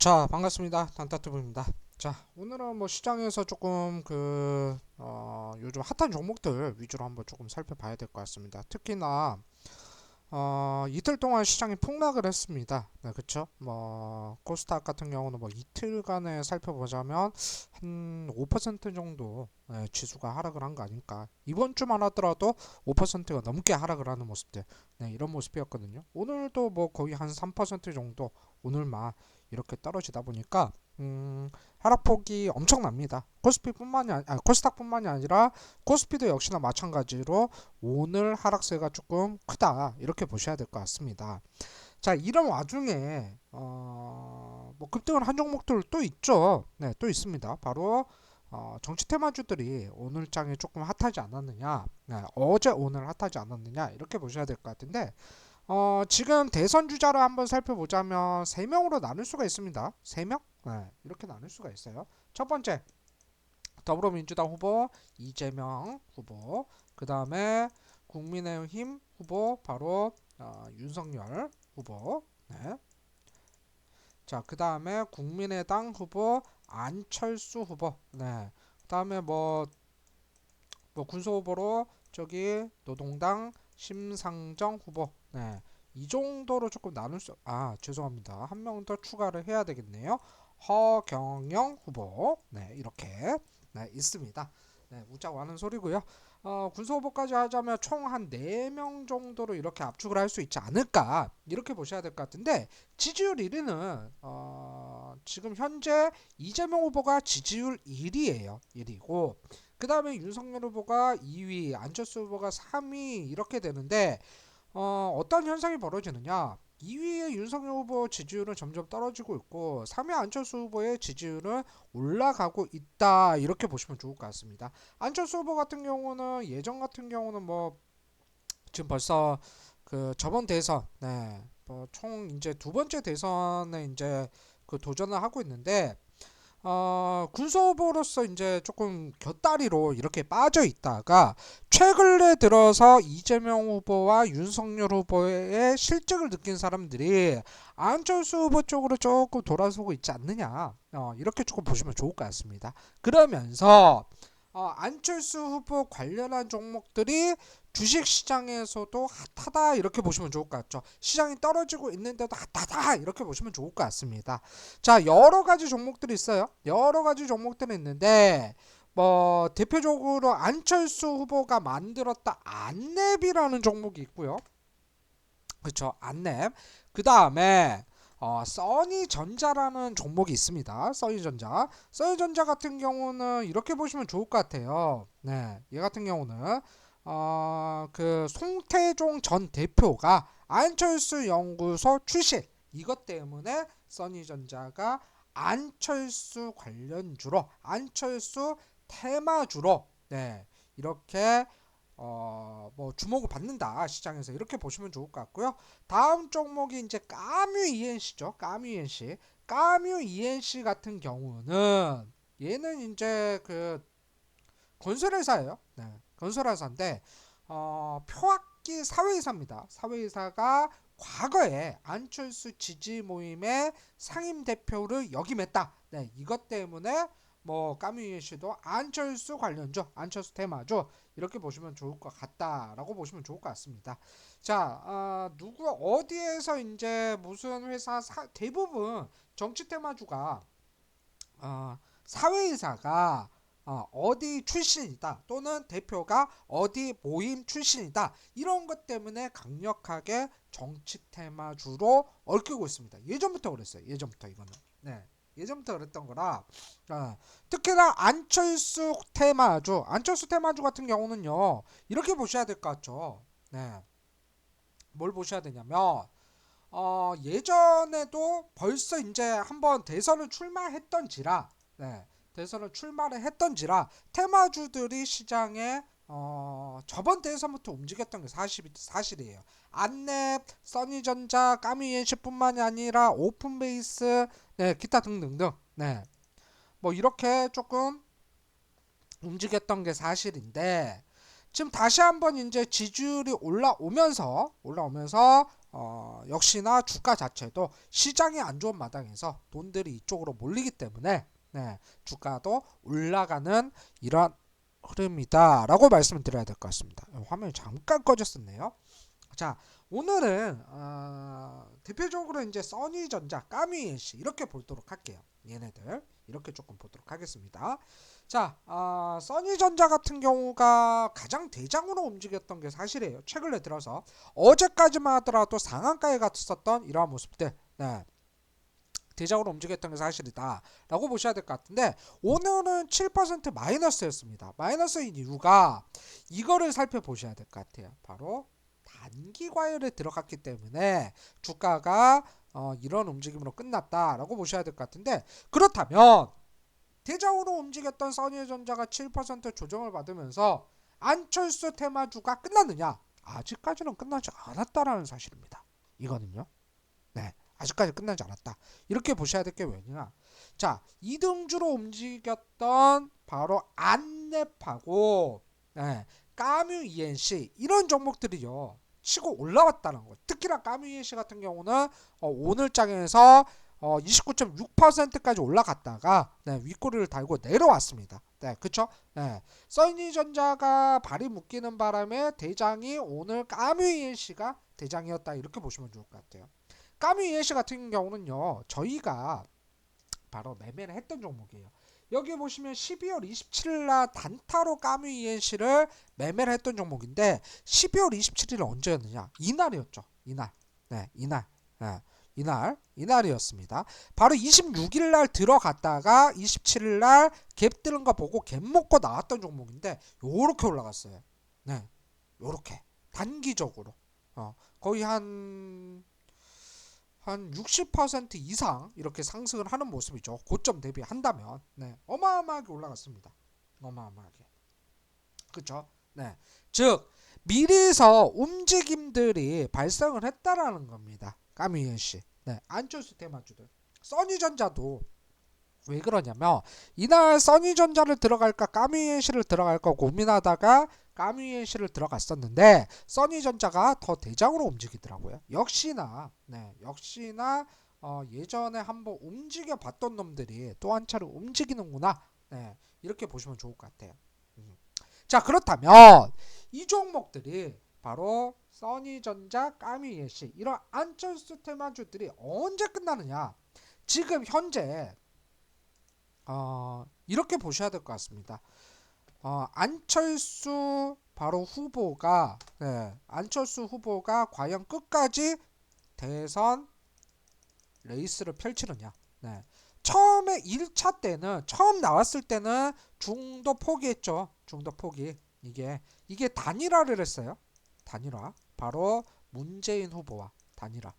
자 반갑습니다. 단타투브입니다. 자 오늘은 뭐 시장에서 조금 그 어, 요즘 핫한 종목들 위주로 한번 조금 살펴봐야 될 것 같습니다. 특히나 어, 이틀 동안 시장이 폭락을 했습니다. 네 그쵸? 뭐 코스닥 같은 경우는 뭐 이틀간에 살펴보자면 한 5% 정도 예, 지수가 하락을 한 거 아닐까. 이번 주만 하더라도 5%가 넘게 하락을 하는 모습들. 네 이런 모습이었거든요. 오늘도 뭐 거의 한 3% 정도 오늘만 이렇게 떨어지다 보니까 음, 하락폭이 엄청납니다. 코스피뿐만이 아니, 아, 코스닥뿐만이 아니라 코스피도 역시나 마찬가지로 오늘 하락세가 조금 크다 이렇게 보셔야 될 것 같습니다. 자 이런 와중에 어, 뭐 급등을 한 종목들 또 있죠. 네, 또 있습니다. 바로 어, 정치 테마주들이 오늘 장에 조금 핫하지 않았느냐, 네, 어제 오늘 핫하지 않았느냐 이렇게 보셔야 될 것 같은데 어, 지금 대선 주자를 한번 살펴보자면 세 명으로 나눌 수가 있습니다. 세 명? 네, 이렇게 나눌 수가 있어요. 첫 번째 더불어민주당 후보 이재명 후보, 그 다음에 국민의힘 후보 바로 어, 윤석열 후보. 네. 자, 그 다음에 국민의당 후보 안철수 후보. 네. 그 다음에 뭐, 뭐 군소 후보로 저기 노동당 심상정 후보. 네. 이 정도로 조금 나눌 수, 아, 죄송합니다. 한 명 더 추가를 해야 되겠네요. 허경영 후보. 네, 이렇게. 네, 있습니다. 네, 웃자고 하는 소리고요. 어, 군소 후보까지 하자면 총한 4명 정도로 이렇게 압축을 할 수 있지 않을까. 이렇게 보셔야 될 것 같은데, 지지율 1위는, 어, 지금 현재 이재명 후보가 지지율 1위예요. 1위고, 그 다음에 윤석열 후보가 2위, 안철수 후보가 3위 이렇게 되는데 어, 어떤 현상이 벌어지느냐? 2위의 윤석열 후보 지지율은 점점 떨어지고 있고 3위 안철수 후보의 지지율은 올라가고 있다 이렇게 보시면 좋을 것 같습니다. 안철수 후보 같은 경우는 예전 같은 경우는 뭐 지금 벌써 그 저번 대선 네, 뭐총 이제 두 번째 대선에 이제 그 도전을 하고 있는데 어, 군소 후보로서 이제 조금 곁다리로 이렇게 빠져 있다가 최근에 들어서 이재명 후보와 윤석열 후보의 실적을 느낀 사람들이 안철수 후보 쪽으로 조금 돌아서고 있지 않느냐 어, 이렇게 조금 보시면 좋을 것 같습니다. 그러면서 어, 안철수 후보 관련한 종목들이 주식 시장에서도 핫하다 이렇게 보시면 좋을 것 같죠. 시장이 떨어지고 있는데도 핫하다 이렇게 보시면 좋을 것 같습니다. 자 여러 가지 종목들이 있어요. 여러 가지 종목들이 있는데 뭐 대표적으로 안철수 후보가 만들었다 안랩이라는 종목이 있고요. 그렇죠 안랩. 그 다음에 어, 써니전자라는 종목이 있습니다. 써니전자. 써니전자 같은 경우는 이렇게 보시면 좋을 것 같아요. 네, 얘 같은 경우는 어, 그 송태종 전 대표가 안철수 연구소 출신 이것 때문에 써니전자가 안철수 관련주로 안철수 테마주로 네 이렇게 어, 뭐 주목을 받는다 시장에서 이렇게 보시면 좋을 것 같고요. 다음 종목이 이제 까뮤 ENC죠. 까뮤 ENC. 까뮤 ENC 같은 경우는 얘는 이제 그 건설회사예요. 네, 건설회사인데 어, 표학기 사회이사입니다. 사회이사가 과거에 안철수 지지 모임의 상임 대표를 역임했다. 네, 이것 때문에 뭐 까뮤이 씨도 안철수 관련주, 안철수 테마주 이렇게 보시면 좋을 것 같다라고 보시면 좋을 것 같습니다. 자, 어, 누구 어디에서 이제 무슨 회사 사, 대부분 정치 테마주가 어, 사회이사가 어, 어디 출신이다 또는 대표가 어디 모임 출신이다 이런 것 때문에 강력하게 정치 테마주로 얽히고 있습니다. 예전부터 그랬어요. 예전부터 이거는. 네. 예전부터 그랬던 거라 어, 특히나 안철수 테마주 안철수 테마주 같은 경우는요 이렇게 보셔야 될 것 같죠 네. 뭘 보셔야 되냐면 어, 예전에도 벌써 이제 한번 대선을 출마했던지라 네. 대선을 출마를 했던지라 테마주들이 시장에 어, 저번 대선부터 움직였던 게 사실, 사실이에요. 안랩, 써니전자, 까미엔시뿐만이 아니라 오픈베이스, 네, 기타 등등등, 네, 뭐 이렇게 조금 움직였던 게 사실인데 지금 다시 한번 이제 지지율이 올라오면서 올라오면서 어, 역시나 주가 자체도 시장이 안 좋은 마당에서 돈들이 이쪽으로 몰리기 때문에 네, 주가도 올라가는 이런 흐름이다라고 말씀을 드려야 될 것 같습니다. 화면이 잠깐 꺼졌었네요. 자, 오늘은 어, 대표적으로 이제 써니전자, 까미엔씨 이렇게 보도록 할게요. 얘네들 이렇게 조금 보도록 하겠습니다. 자, 어, 써니전자 같은 경우가 가장 대장으로 움직였던 게 사실이에요. 최근에 들어서 어제까지만 하더라도 상한가에 갔었던 이러한 모습들, 네. 대장으로 움직였던 게 사실이다라고 보셔야 될 것 같은데 오늘은 7% 마이너스였습니다. 마이너스인 이유가 이거를 살펴보셔야 될 것 같아요. 바로 단기 과열에 들어갔기 때문에 주가가 어, 이런 움직임으로 끝났다라고 보셔야 될 것 같은데 그렇다면 대장으로 움직였던 써니전자가 7% 조정을 받으면서 안철수 테마주가 끝났느냐? 아직까지는 끝나지 않았다라는 사실입니다. 이거는요. 네. 아직까지 끝나지 않았다. 이렇게 보셔야 될 게 왜냐? 자, 2등주로 움직였던 바로 안랩하고 네, 까뮤 ENC 이런 종목들이요. 치고 올라왔다는 거예요. 특히나 까뮤 ENC 같은 경우는 어, 오늘 장에서 어, 29.6%까지 올라갔다가 네, 윗꼬리를 달고 내려왔습니다. 네, 그쵸? 네. 써니전자가 발이 묶이는 바람에 대장이 오늘 까뮤 ENC가 대장이었다 이렇게 보시면 좋을 것 같아요. ENC 같은 경우는요, 저희가 바로 매매를 했던 종목이에요. 여기 보시면 12월 27일 날 단타로 ENC를 매매를 했던 종목인데 12월 27일 언제였느냐? 이날이었죠. 이날. 네, 이날. 네. 이날 이날이었습니다. 바로 26일 날 들어갔다가 27일 날 갭 뜨는 거 보고 갭 먹고 나왔던 종목인데 요렇게 올라갔어요. 네. 요렇게 단기적으로 어, 거의 한 한 60% 이상 이렇게 상승을 하는 모습이죠. 고점 대비한다면 네, 어마어마하게 올라갔습니다. 어마어마하게. 그렇죠? 네. 즉 미리서 움직임들이 발생을 했다라는 겁니다. 까미엔 씨. 네. 안철수 테마주들. 써니전자도 왜 그러냐면 이날 써니전자를 들어갈까 까미엔씨를 들어갈까 고민하다가 까미엔씨를 들어갔었는데 써니전자가 더 대장으로 움직이더라고요. 역시나 네 역시나 어, 예전에 한번 움직여 봤던 놈들이 또 한 차례 움직이는구나. 네 이렇게 보시면 좋을 것 같아요. 음. 자 그렇다면 이 종목들이 바로 써니전자, 까미예시 이런 안철수 테마주들이 언제 끝나느냐? 지금 현재 어, 이렇게 보셔야 될 것 같습니다. 어, 안철수 바로 후보가 네, 안철수 후보가 과연 끝까지 대선 레이스를 펼치느냐? 네. 처음에 1차 때는 처음 나왔을 때는 중도 포기했죠. 중도 포기. 이게 이게 단일화를 했어요. 단일화. 바로 문재인 후보와 단일화.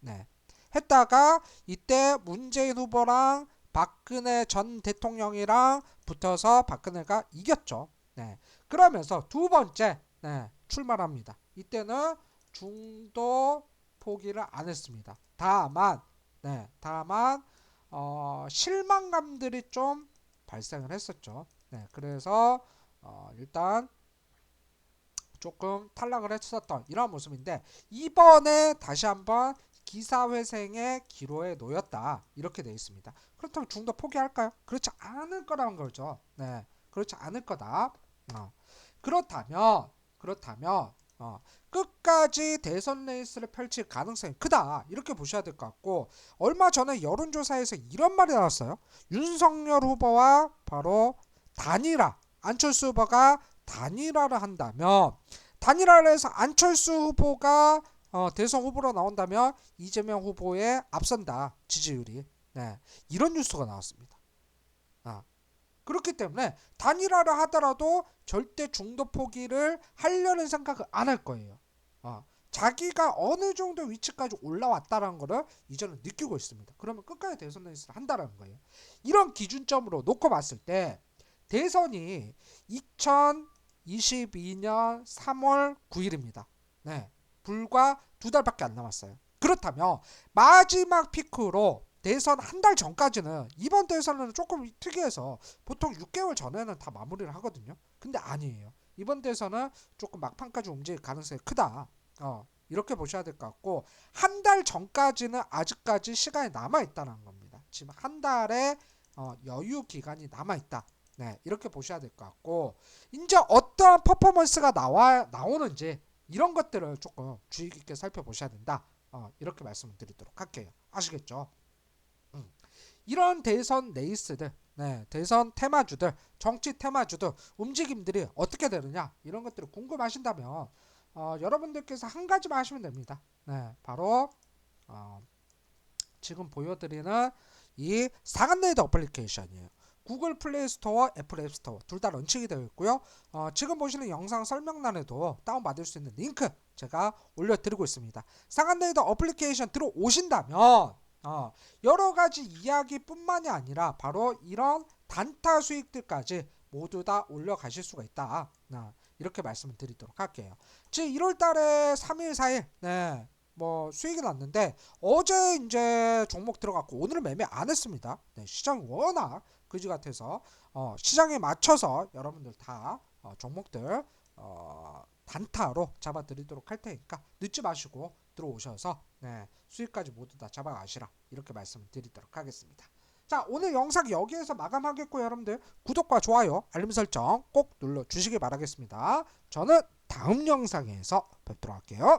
네. 했다가 이때 문재인 후보랑 박근혜 전 대통령이랑 붙어서 박근혜가 이겼죠. 네. 그러면서 두 번째 네, 출마합니다. 이때는 중도 포기를 안 했습니다. 다만 네, 다만 어, 실망감들이 좀 발생을 했었죠. 네, 그래서 어, 일단 조금 탈락을 했었던 이런 모습인데 이번에 다시 한번 기사회생의 기로에 놓였다 이렇게 되어 있습니다. 그렇다면 중도 포기할까요? 그렇지 않을 거라는 거죠. 네, 그렇지 않을 거다. 어. 그렇다면 그렇다면 어, 끝까지 대선 레이스를 펼칠 가능성이 크다 이렇게 보셔야 될 것 같고 얼마 전에 여론조사에서 이런 말이 나왔어요. 윤석열 후보와 바로 단일화 안철수 후보가 단일화를 한다면 단일화를 해서 안철수 후보가 어, 대선 후보로 나온다면 이재명 후보에 앞선다 지지율이 네, 이런 뉴스가 나왔습니다. 아, 그렇기 때문에 단일화를 하더라도 절대 중도 포기를 하려는 생각을 안 할 거예요. 아, 자기가 어느 정도 위치까지 올라왔다는 것을 이제는 느끼고 있습니다. 그러면 끝까지 대선 레이스를 한다는 거예요. 이런 기준점으로 놓고 봤을 때 대선이 2022년 3월 9일입니다. 네. 불과 두 달밖에 안 남았어요. 그렇다면 마지막 피크로 대선 한 달 전까지는 이번 대선은 조금 특이해서 보통 6개월 전에는 다 마무리를 하거든요. 근데 아니에요. 이번 대선은 조금 막판까지 움직일 가능성이 크다. 어, 이렇게 보셔야 될 것 같고 한 달 전까지는 아직까지 시간이 남아 있다는 겁니다. 지금 한 달의 어, 여유 기간이 남아 있다. 네, 이렇게 보셔야 될 것 같고 이제 어떠한 퍼포먼스가 나와 나오는지 이런 것들을 조금 주의 깊게 살펴보셔야 된다. 어, 이렇게 말씀을 드리도록 할게요. 아시겠죠? 음. 이런 대선 레이스들, 네, 대선 테마주들, 정치 테마주들 움직임들이 어떻게 되느냐 이런 것들을 궁금하신다면 어, 여러분들께서 한 가지만 하시면 됩니다. 네, 바로 어, 지금 보여드리는 이 상한레이더 어플리케이션이에요. 구글 플레이 스토어, 애플 앱 스토어 둘 다 런칭이 되어 있고요. 어, 지금 보시는 영상 설명란에도 다운받을 수 있는 링크 제가 올려드리고 있습니다. 상한레이더 어플리케이션 들어오신다면 어, 여러 가지 이야기뿐만이 아니라 바로 이런 단타 수익들까지 모두 다 올려가실 수가 있다. 어, 이렇게 말씀을 드리도록 할게요. 지금 1월 달에 3일, 4일, 네, 뭐 수익이 났는데 어제 이제 종목 들어갔고 오늘은 매매 안 했습니다. 네, 시장이 워낙 그지 같아서 어, 시장에 맞춰서 여러분들 다 어, 종목들 어, 단타로 잡아드리도록 할 테니까 늦지 마시고 들어오셔서 네, 수익까지 모두 다 잡아가시라 이렇게 말씀을 드리도록 하겠습니다. 자 오늘 영상 여기에서 마감하겠고 여러분들 구독과 좋아요 알림 설정 꼭 눌러 주시기 바라겠습니다. 저는 다음 영상에서 뵙도록 할게요.